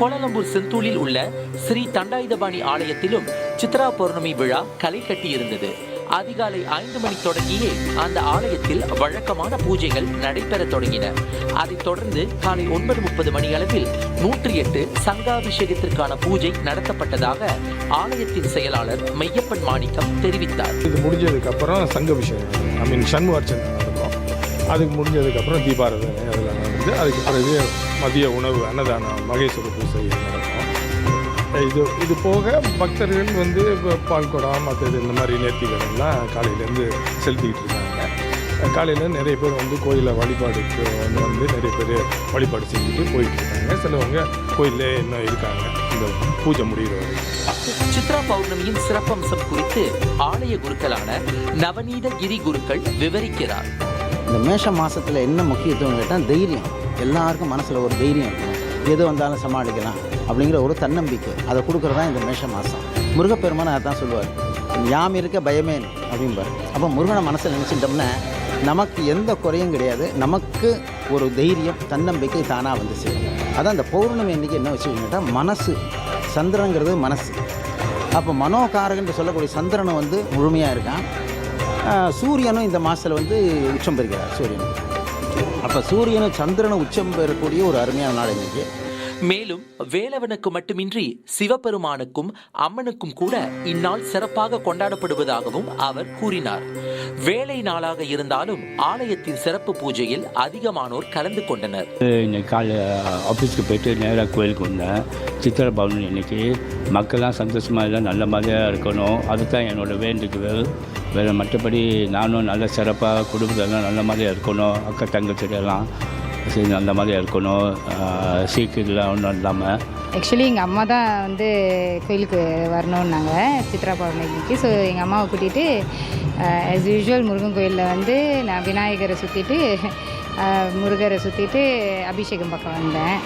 Kuala Lumpur செந்தூலில் உள்ள ஸ்ரீ தண்டாயுதபாணி ஆலயத்திலும் சித்ரா பௌர்ணமி விழா களை கட்டியிருந்தது. அதிகாலை ஐந்து மணி தொடங்கியே அந்த ஆலயத்தில் வழக்கமான பூஜைகள் நடைபெற தொடங்கின. அதைத் தொடர்ந்து காலை ஒன்பது முப்பது மணி அளவில் நூற்றி எட்டு சங்காபிஷேகத்திற்கான பூஜை நடத்தப்பட்டதாக ஆலயத்தின் செயலாளர் மெய்யப்பன் மாணிக்கம் தெரிவித்தார். இது முடிஞ்சதுக்கப்புறம் அப்புறம் விஷயம் ஐ மீன் சண்முகார்ச்சனை நடக்கும். அதுக்கு முடிஞ்சதுக்கப்புறம் தீபாரதனை அதெல்லாம் நடந்து அதுக்கு பிறகு மதிய உணவு அன்னதானம் மகேஸ்வர பூசை நடக்கும். இது இது போக பக்தர்கள் வந்து இப்போ பால்குடம் மற்றது இந்த மாதிரி நேர்த்திகள்லாம் காலையிலேருந்து செலுத்திக்கிட்டு இருக்காங்க. காலையில் நிறைய பேர் வந்து கோயிலில் வழிபாடுக்கு வந்து வந்து நிறைய பேர் வழிபாடு செஞ்சுட்டு போயிட்டு இருக்காங்க. சிலவங்க கோயிலே இன்னும் இருக்காங்க இந்த பூஜை முடிகிற சித்ரா பௌர்ணமியின் சிறப்பம்சம் குறித்து ஆலய குருக்களான நவநீத கிரி குருக்கள் விவரிக்கிறார். இந்த மேஷ மாதத்தில் என்ன முக்கியத்துவம் கேட்டால் தைரியம். எல்லாருக்கும் மனசில் ஒரு தைரியம் இருக்கும் எது வந்தாலும் சமாளிக்கலாம் அப்படிங்கிற ஒரு தன்னம்பிக்கை. அதை கொடுக்குறது தான் இந்த மேஷ மாதம் முருகப்பெருமான் அதை தான் சொல்லுவார். யாம் இருக்க பயமே அப்படிம்பார். அப்போ முருகனை மனசில் நினச்சிட்டோம்னா நமக்கு எந்த குறையும் கிடையாது. நமக்கு ஒரு தைரியம் தன்னம்பிக்கை தானாக வந்து சேரும். அதான் இந்த பௌர்ணமி அன்றைக்கி என்ன வச்சுக்கோங்க கேட்டால் மனசு. சந்திரங்கிறது மனசு. அப்போ மனோகாரகன் சொல்லக்கூடிய சந்திரனும் வந்து முழுமையாக இருக்கான். சூரியனும் இந்த மாதத்தில் வந்து உச்சம் பெறுகிறார் சூரியன். அப்போ சூரியனும் சந்திரனும் உச்சம் பெறக்கூடிய ஒரு அருமையான நாள் இன்னைக்கு. மேலும் வேலவனுக்கு மட்டுமின்றி சிவபெருமானுக்கும் அம்மனுக்கும் கூட இந்நாள் சிறப்பாக கொண்டாடப்படுவதாகவும் அவர் கூறினார். வேலை நாளாக இருந்தாலும் ஆலயத்தின் சிறப்பு பூஜையில் அதிகமானோர் கலந்து கொண்டனர். இன்னைக்கு காலை ஆஃபீஸ்க்கு போயிட்டு நேராக கோயிலுக்கு வந்தேன். சித்திரை பௌர்ணமி இன்னைக்கு மக்கள்லாம் சந்தோஷமாக எல்லாம் நல்ல மாதிரியாக இருக்கணும். அதுதான் என்னோட வேண்டுகோள். வேறு மற்றபடி நானும் நல்ல சிறப்பாக குடும்பத்தெல்லாம் நல்ல மாதிரியாக இருக்கணும் அக்கா தங்கச்சியெல்லாம் சரி நல்ல மாதிரியாக இருக்கணும் சீக்கிரம் ஒன்றும் இல்லாமல் ஆக்சுவலி எங்கள் அம்மா தான் வந்து கோயிலுக்கு வரணுன்னாங்க சித்ரா பௌர்ணமிக்கு. ஸோ எங்கள் அம்மாவை கூட்டிகிட்டு ஆஸ் யூஷுவல் முருகன் கோயிலில் வந்து நான் விநாயகரை சுற்றிட்டு முருகரை சுற்றிட்டு அபிஷேகம் பக்கம் வந்தேன்.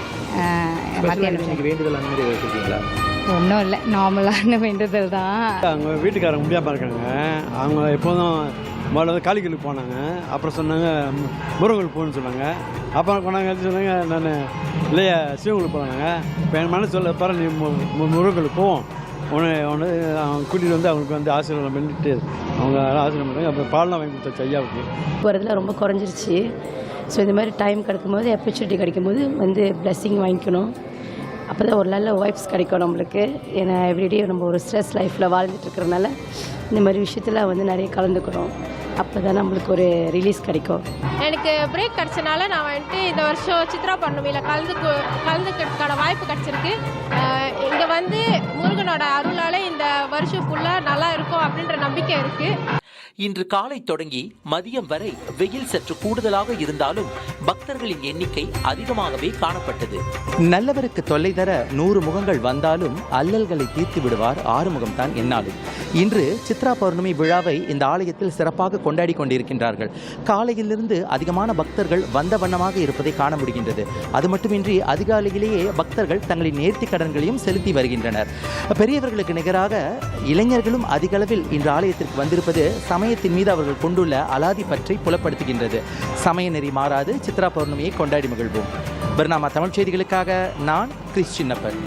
மத்தியானம் வேண்டுதல் அந்த மாதிரி வச்சுருக்கீங்களா? ஒன்றும் இல்லை. நார்மலான வேண்டுதல் தான். அவங்க வீட்டுக்காரங்க முடியாமல் இருக்காங்க. அவங்க எப்போதும் முதல்ல வந்து காளிகளுக்கு போனாங்க. அப்புறம் சொன்னாங்க மு- முருகனுக்கு போகணும்னு சொன்னாங்க. அப்புறம் கொண்டாங்க சொன்னாங்க நான் இல்லையா சிவங்களுக்கு போனாங்க. இப்போ என் மனசு சொல்ல பாரு நீ முருகனுக்கு போவோம் உன்னை உன்னை அவங்க கூட்டிகிட்டு வந்து அவங்களுக்கு வந்து ஆசீர்வாதம் பண்ணிட்டு அவங்க ஆசீர்வாதம் பண்ணாங்க அப்புறம் பால்லாம் வாங்கி கொடுத்தாச்சு ஐயாவுக்கு. போகிறதுல ரொம்ப குறைஞ்சிருச்சு. ஸோ இந்த மாதிரி டைம் கிடைக்கும்போது ஆப்பர்ச்சுனிட்டி கிடைக்கும்போது வந்து blessing வாங்கிக்கணும். அப்போ தான் ஒரு நல்ல ஒய்ஃப்ஸ் கிடைக்கும் நம்மளுக்கு. ஏன்னா எவ்ரிடே நம்ம ஒரு ஸ்ட்ரெஸ் லைஃப்பில் வாழ்ந்துட்டுருக்கிறனால இந்த மாதிரி விஷயத்தில் வந்து நிறைய கலந்துக்கணும் அப்போ தான் நம்மளுக்கு ஒரு ரிலீஸ் கிடைக்கும். எனக்கு பிரேக் கிடச்சனால நான் வந்துட்டு இந்த வருஷம் சித்ரா பண்ணுமையில் கலந்து கலந்துக்கிறதுக்கான வாய்ப்பு கிடச்சிருக்கு. இங்கே வந்து முருகனோட அருளால் இந்த வருஷம் ஃபுல்லாக நல்லா இருக்கும் அப்படின்ற நம்பிக்கை இருக்குது இன்று காலை தொடங்கி மதியம் வரை வெயில் சற்று கூடுதலாக இருந்தாலும் பக்தர்களின் எண்ணிக்கை அதிகமாகவே காணப்பட்டது. நல்லவருக்கு தொல்லை தர நூறு முகங்கள் வந்தாலும் அல்லல்களை தீர்த்து விடுவார் ஆறுமுகம் தான் என்னாலும் இன்று சித்ரா பௌர்ணமி விழாவை இந்த ஆலயத்தில் சிறப்பாக கொண்டாடி கொண்டிருக்கின்றார்கள். காலையிலிருந்து அதிகமான பக்தர்கள் வந்த வண்ணமாக இருப்பதை காண முடிகின்றது. அது மட்டுமின்றி அதிகாலையிலேயே பக்தர்கள் தங்களின் நேர்த்தி கடன்களையும் செலுத்தி வருகின்றனர். பெரியவர்களுக்கு நிகராக இளைஞர்களும் அதிகளவில் இன்று ஆலயத்திற்கு வந்திருப்பது சம சமயத்தின் மீது அவர்கள் கொண்டுள்ள அலாதி பற்றி புலப்படுத்துகின்றது. சமய நெறி மாறாது சித்ரா பௌர்ணமியை கொண்டாடி மகிழ்வோம். பர்னாமா தமிழ் செய்திகளுக்காக நான் கிறிஸ் சின்னப்பன்.